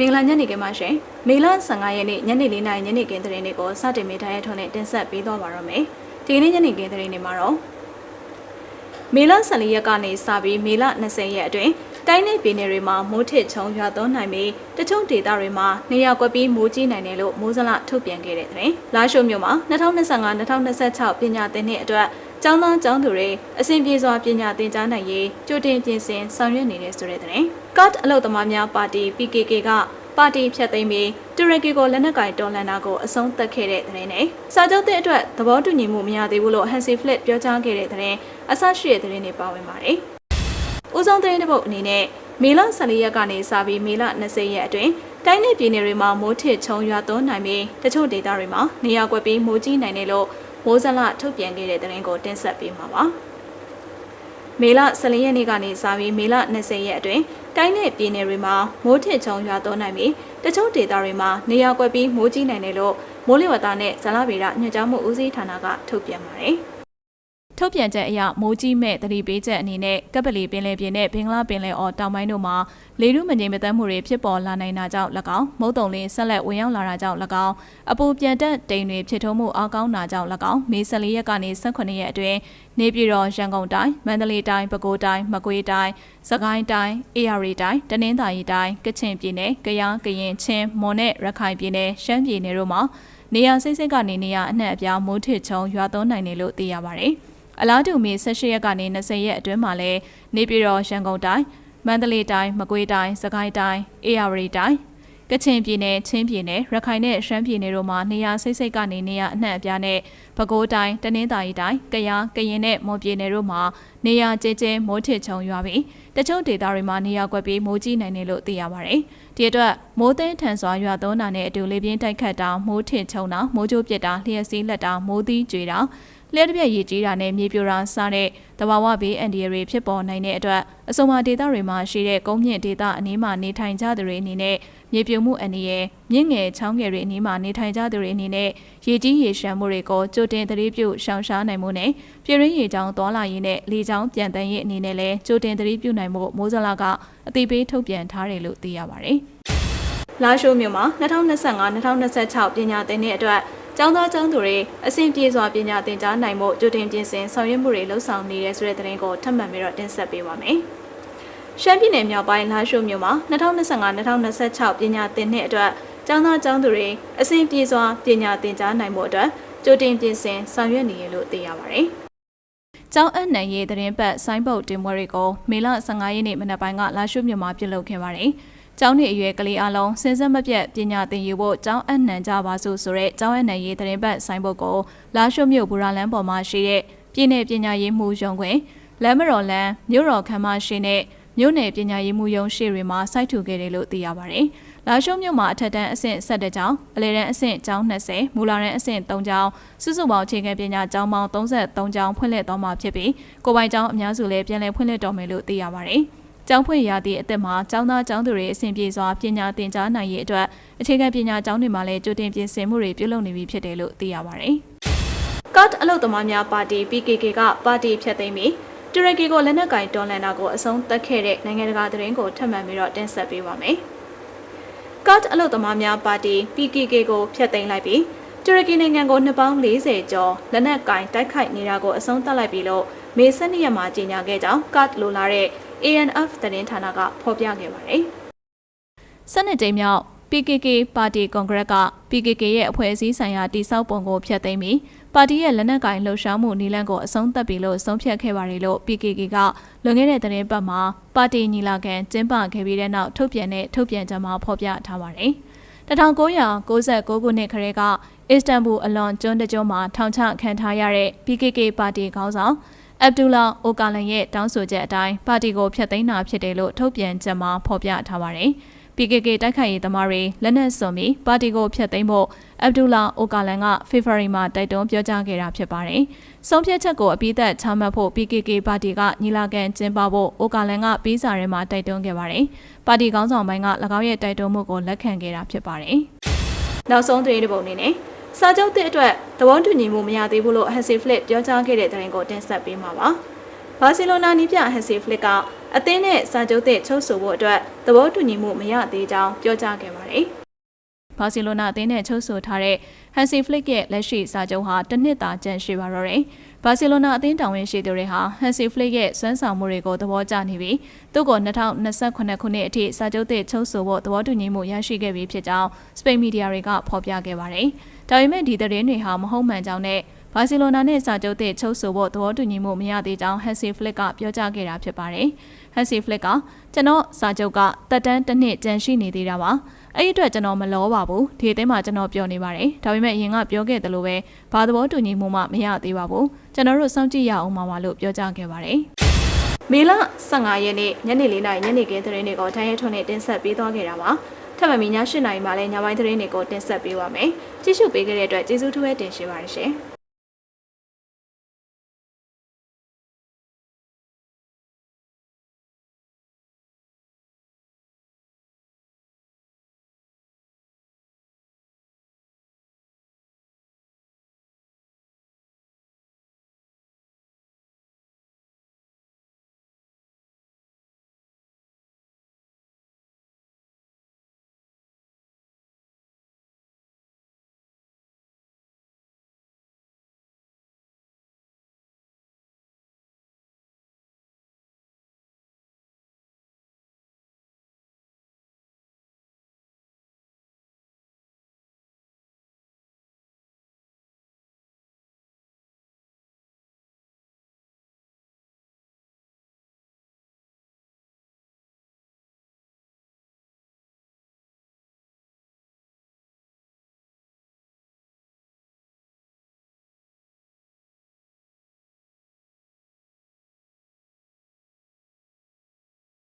မင်္ဂလာညနေခင်းပါရှင်မေလ15ရက်နေ့ညနေ4:00နာရီညနေခင်းသတင်းတွေကိုစတင်မိထားတဲ့ထုံးနဲ့တင်ဆက်ပေးသွားပါရမယ်ဒီကနေ့ညနေခင်းသတင်းတွေမှာတော့မေလ14ရက်ကနေစပြီးမေလ20ရက်အတွင်း တိုင်းနယ်ပြည်နယ်တွေမှာမိုးထစ်ချုံရွာသွန်းနိုင်ပြီးတချို့ဒေသတွေမှာနေရာကွက်ပြီးမိုးကြီးနိုင်တယ်လို့မိုးစလထုတ်ပြန်ခဲ့တဲ့သတင်းလာရှိုမြို့မှာ2025-2026ပညာသင်နှစ်အတွက်ကျောင်းသားကျောင်းသူတွေအဆင်ပြေစွာပညာသင်ကြားနိုင်ရေးကြိုတင်ပြင်ဆင်ဆောင်ရွက်နေတဲ့ဆိုတဲ့သတင်းကတ်အလုတ်သမားများပါတီ PKK ကပါတီဖြတ်သိမ်းပြီးတူရကီကိုလက်နက်ကင်တော်လန်တာကိုအဆုံးသတ်ခဲ့တဲ့သတင်းနဲ့စာချုပ်တဲ့အတွက်သဘောတူညီမှုမရသေးဘူးလို့ Hansi Flick ပြောကြားခဲ့တဲ့သတင်းအဆရှိတဲ့သတင်းတွေပါဝင်ပါတယ်။ ဦးဆုံးသတင်းတစ်ပုဒ်အနေနဲ့မေလ14ရက်ကနေစပြီးမေလ20ရက်အတွင်းတိုင်းနယ်ပြည်နယ်တွေမှာမိုးထစ်ချုံရွာသွန်းနိုင်ပြီးတချို့ဒေသတွေမှာနေရာကွက်ပြီးမိုးကြီးနိုင်တယ်လို့မိုးစလထုတ်ပြန်ခဲ့တဲ့သတင်းကိုတင်ဆက်ပေးမှာပါ။မေလ14ရက်နေ့ကနေစပြီးမေလ20ရက်အတွင်းတိုင်းနယ်ပြည်နယ်တွေမှာမိုးထစ်ချုံရွာသွန်းနိုင်ပြီးတချို့ဒေသတွေမှာနေရာကွက်ပြီးမိုးကြီးနိုင်တယ်လို့မိုးလေဝသနဲ့ဇလဗေဒညွှန်ကြားမှုဦးစီးဌာနကထုတ်ပြန်ပါတယ်။ ထုတ်ပြန်ချက်အရမိုးကြီးမဲ့သတိပေးချက်အနေနဲ့ကပ်ပလီပင်လယ်ပြင်နဲ့ဘင်္ဂလားပင်လယ်အော်တောင်ပိုင်းတို့မှာလေထုမငြိမ်မသက်မှုတွေဖြစ်ပေါ်လာနိုင်တာကြောင့်၎င်းမုတ်တုံလင်းဆက်လက်ဝင်ရောက်လာတာကြောင့်၎င်းအပူပြန်တက်တိမ်တွေဖြစ်ထုံးမှုအားကောင်းတာကြောင့်၎င်းမေ14ရက်ကနေ18ရက်အတွင်းနေပြည်တော်ရန်ကုန်တိုင်းမန္တလေးတိုင်းပဲခူးတိုင်းမကွေးတိုင်းစကိုင်းတိုင်းအေရရီတိုင်းတနင်္သာရီတိုင်းကချင်ပြည်နယ်ကယားကရင်ချင်းမွန်နဲ့ရခိုင်ပြည်နယ်ရှမ်းပြည်နယ်တို့မှာနေရာစိတ်စိတ်ကနေနေရာအနှံ့အပြားမိုးထစ်ချုံရွာသွန်းနိုင်တယ်လို့သိရပါတယ်။ အလားတူမေ18ရက်ကနေ20ရက်အတွင်းမှာလည်းနေပြည်တော်ရန်ကုန်တိုင်းမန္တလေးတိုင်းမကွေးတိုင်းစကိုင်းတိုင်းအေရဝတီတိုင်းကချင်ပြည်နယ်ချင်းပြည်နယ်ရခိုင်နဲ့ရှမ်းပြည်နယ်တို့မှာနေရာစိတ်စိတ်ကနေနေရာအနှံ့အပြားနဲ့ပဲခူးတိုင်းတနင်္သာရီတိုင်းကယားကရင်နဲ့မွန်ပြည်နယ်တို့မှာနေရာကျဲကျဲမိုးထစ်ချုံရွာပြီးတချို့ဒေသတွေမှာနေရာကွက်ပြီးမိုးကြီးနိုင်တယ်လို့သိရပါတယ်။ဒီအတွက်မိုးသိမ်းထန်စွာရွာသွန်းတာနဲ့အတူလေပြင်းတိုက်ခတ်တာမိုးထစ်ချုံတာမိုးကြိုးပစ်တာလျှက်စီးလက်တာမိုးသီးကြွေတာလျှက်တစ်ပြက်ရေကြီးတာနဲ့မြေပြိုတာစတဲ့တဘာဝဘေးအန္တရာယ်တွေဖြစ်ပေါ်နိုင်တဲ့အတွက်အဆိုမာဒေသတွေမှာရှိတဲ့ကုန်းမြင့်ဒေသအနီးမှာနေထိုင်ကြသူတွေအနေနဲ့မြေပြိုမှုအန္တရာယ် မြင့်ငယ်ချောင်းငယ်တွေအနီးမှာနေထိုင်ကြသူတွေအနေနဲ့ရေကြီးရေရှမ်းမှုတွေကိုကြိုတင်သတိပြုရှောင်ရှားနိုင်မှုနဲ့ပြည်ရင်းရေချောင်းသွာလာရေးနဲ့လေချောင်းပြန်တန်းရေးအနေနဲ့လည်းကြိုတင်သတိပြုနိုင်မှုမိုးစလာကအသိပေးထုတ်ပြန်ထားတယ်လို့သိရပါတယ်။လာရှိုးမြို့မှာ2025-2026ပညာသင်တဲ့အတွက်ကျောင်းသားကျောင်းသူတွေအဆင်ပြေစွာပညာသင်ကြားနိုင်မှုကြိုတင်ပြင်ဆင်ဆောင်ရွက်မှုတွေလှုပ်ဆောင်နေတဲ့ဆိုတဲ့သတင်းကိုထပ်မံပြီးတော့တင်ဆက်ပေးပါမယ်။ရှမ်းပြည်နယ်မြောက်ပိုင်းလာရှိုးမြို့မှာ2025-2026ပညာသင်နှစ်အတွက် ကျောင်းသားကျောင်းသူတွေအဆင်ပြေစွာပညာသင်ကြားနိုင်မှုအတွက်ကြိုတင်ပြင်ဆင်ဆောင်ရွက်နေရလို့သိရပါတယ်။ကျောင်းအနှံရေးသတင်းပတ်ဆိုင်းဘုတ်တင်ပွဲတွေကိုမေလ15ရက်နေ့မနက်ပိုင်းကလာရှုမြို့မှာပြုလုပ်ခဲ့ပါတယ်။ကျောင်းနေအရွယ်ကလေးအလုံးစင်စက်မပြတ်ပညာသင်ယူဖို့ကျောင်းအနှံကြပါစို့ဆိုတဲ့ကျောင်းအနှံရေးသတင်းပတ်ဆိုင်ဘုတ်ကိုလာရှုမြို့ဘူရာလန်းပေါ်မှာရှိတဲ့ပြည်내ပညာရေးမှုရုံခွင်လမ်းမတော်လန်းမြို့တော်ခမ်းမရှိနဲ့ မြို့နယ်ပညာရေးမှုရုံရှေ့တွေမှာစိုက်ထူခဲ့တယ်လို့သိရပါတယ်။လာရှုမြို့မှာအထက်တန်းအဆင့်7ကျောင်းအလယ်တန်းအဆင့်ကျောင်း20မူလာတန်းအဆင့်3ကျောင်းစုစုပေါင်းအခြေခံပညာကျောင်းပေါင်း33ကျောင်းဖွင့်လှစ်တော်မှာဖြစ်ပြီးကိုပိုင်ကျောင်းအများစုလည်းပြန်လည်ဖွင့်လှစ်တော်မယ်လို့သိရပါတယ်။ကျောင်းဖွင့်ရသည့်အသက်မှာကျောင်းသားကျောင်းသူတွေအဆင်ပြေစွာပညာသင်ကြားနိုင်ရေးအတွက်အခြေခံပညာကျောင်းတွေမှာလည်းကြိုတင်ပြင်ဆင်မှုတွေပြုလုပ်နေပြီဖြစ်တယ်လို့သိရပါတယ်။ကတ်အလုတ်သမားများပါတီ PKK ကပါတီဖျက်သိမ်းပြီး တူရကီကိုလက်နက်ကင်တော်လန်တာကိုအဆုံးသတ်ခဲ့တဲ့နိုင်ငံတကာသတင်းကိုထပ်မံပြီးတော့တင်ဆက်ပေးပါမယ်။ကတ်အလုတ်သမားများပါတီ PKK ကိုဖျက်သိမ်းလိုက်ပြီးတူရကီနိုင်ငံကိုနှစ်ပေါင်း40ကျော်လက်နက်ကင်တိုက်ခိုက်နေတာကိုအဆုံးသတ်လိုက်ပြီလို့မေ12ရက်မှာကြေညာခဲ့ကြောင်းကတ်လိုလာတဲ့ ANF သတင်းဌာနကဖော်ပြခဲ့ပါတယ်။စနစ်ကြိမ်မြောက် PKK ပါတီကွန်ဂရက်က PKK ရဲ့အဖွဲ့အစည်းဆိုင်ရာတိစောက်ပုံကိုဖျက်သိမ်းပြီးပါတီရဲ့လက်နက်ကင်လှုပ်ရှားမှုနည်းလမ်းကိုအဆုံးသတ်ပြီလို့ဆုံးဖြတ်ခဲ့ပါတယ်လို့ PKK ကလွန်ခဲ့တဲ့သတင်းပတ်မှာပါတီညီလာခံကျင်းပခဲ့ပြီးတဲ့နောက်ထုတ်ပြန်တဲ့ထုတ်ပြန်ချက်မှာဖော်ပြထားပါတယ်။1996ခုနှစ်ခရဲကအစ္စတန်ဘူအလွန်ကျွန်းတကျွန်းမှာထောင်ချခံထားရတဲ့ PKK ပါတီခေါင်းဆောင်အဗ်ဒူလာအိုကာလန်ရဲ့တောင်းဆိုချက်အတိုင်းပါတီကိုဖျက်သိမ်းတာဖြစ်တယ်လို့ထုတ်ပြန်ချက်မှာဖော်ပြထားပါတယ်။ PKK တိုက်ခိုက်ရေးသမားတွေလက်နက်စွန်ပြီးပါတီကိုဖျက်သိမ်းဖို့အဗ်ဒူလာအိုကာလန်ကဖေဖော်ဝါရီမှာတိုက်တွန်းပြောကြားခဲ့တာဖြစ်ပါတယ်။ဆုံးဖြတ်ချက်ကိုအပိသက်ချမှတ်ဖို့ PKK ပါတီကညီလာခံကျင်းပဖို့အိုကာလန်ကပေးစာထဲမှာတိုက်တွန်းခဲ့ပါတယ်။ပါတီခေါင်းဆောင်ပိုင်းက၎င်းရဲ့တိုက်တွန်းမှုကိုလက်ခံခဲ့တာဖြစ်ပါတယ်။နောက်ဆုံးသတင်းတစ်ပုဒ်အနေနဲ့စာချုပ်သစ်အတွက်သဘောတူညီမှုမရသေးဘူးလို့ Hansi Flick ပြောကြားခဲ့တဲ့သတင်းကိုတင်ဆက်ပေးမှာပါ။ ဘာစီလိုနာနီးပြဟန်စီဖလစ်ကအသင်းနဲ့စာချုပ်သစ်ချုပ်ဆိုဖို့အတွက်သဘောတူညီမှုမရသေးကြောင်းပြောကြားခဲ့ပါတယ်။ဘာစီလိုနာအသင်းနဲ့ချုပ်ဆိုထားတဲ့ဟန်စီဖလစ်ရဲ့လက်ရှိစာချုပ်ဟာတစ်နှစ်သာကျန်ရှိပါတော့တယ်။ဘာစီလိုနာအသင်းတာဝန်ရှိသူတွေဟာဟန်စီဖလစ်ရဲ့စွမ်းဆောင်မှုတွေကိုသဘောကျနေပြီးသူ့ကို2028ခုနှစ်အထိစာချုပ်သစ်ချုပ်ဆိုဖို့သဘောတူညီမှုရရှိခဲ့ပြီးဖြစ်ကြောင်းစပိန်မီဒီယာတွေကဖော်ပြခဲ့ပါတယ်။ဒါပေမဲ့ဒီသတင်းတွေဟာမဟုတ်မှန်ကြောင်းနဲ့ ဘာစီလိုနာနဲ့စာချုပ်သစ်ချုပ်ဆိုဖို့သဘောတူညီမှုမရသေးကြောင်းဟန်စီဖလစ်ကပြောကြားခဲ့တာဖြစ်ပါတယ်။ဟန်စီဖလစ်ကကျွန်တော်စာချုပ်ကတက်တန်းတစ်နှစ်ကျန်ရှိနေသေးတာပါ။အဲ့ဒီအတွက်ကျွန်တော်မလောပါဘူး။ဒီအသိမှာကျွန်တော်ပြောနေပါတယ်။ဒါပေမဲ့အရင်ကပြောခဲ့သလိုပဲဘာသဘောတူညီမှုမှမရသေးပါဘူး။ကျွန်တော်တို့စောင့်ကြည့်ရအောင်ပါလို့ပြောကြားခဲ့ပါတယ်။မေလ15ရက်နေ့ညနေ4နာရီညနေခင်းသတင်းတွေကိုထိုင်းရဲထွန်းနဲ့တင်ဆက်ပေးသွားခဲ့တာပါ။ထပ်မံပြီးည7နာရီမှလည်းညပိုင်းသတင်းတွေကိုတင်ဆက်ပေးပါမယ်။ကြည့်ရှုပေးခဲ့တဲ့အတွက်ကျေးဇူးထူးပဲတင်ရှိပါတယ်ရှင်။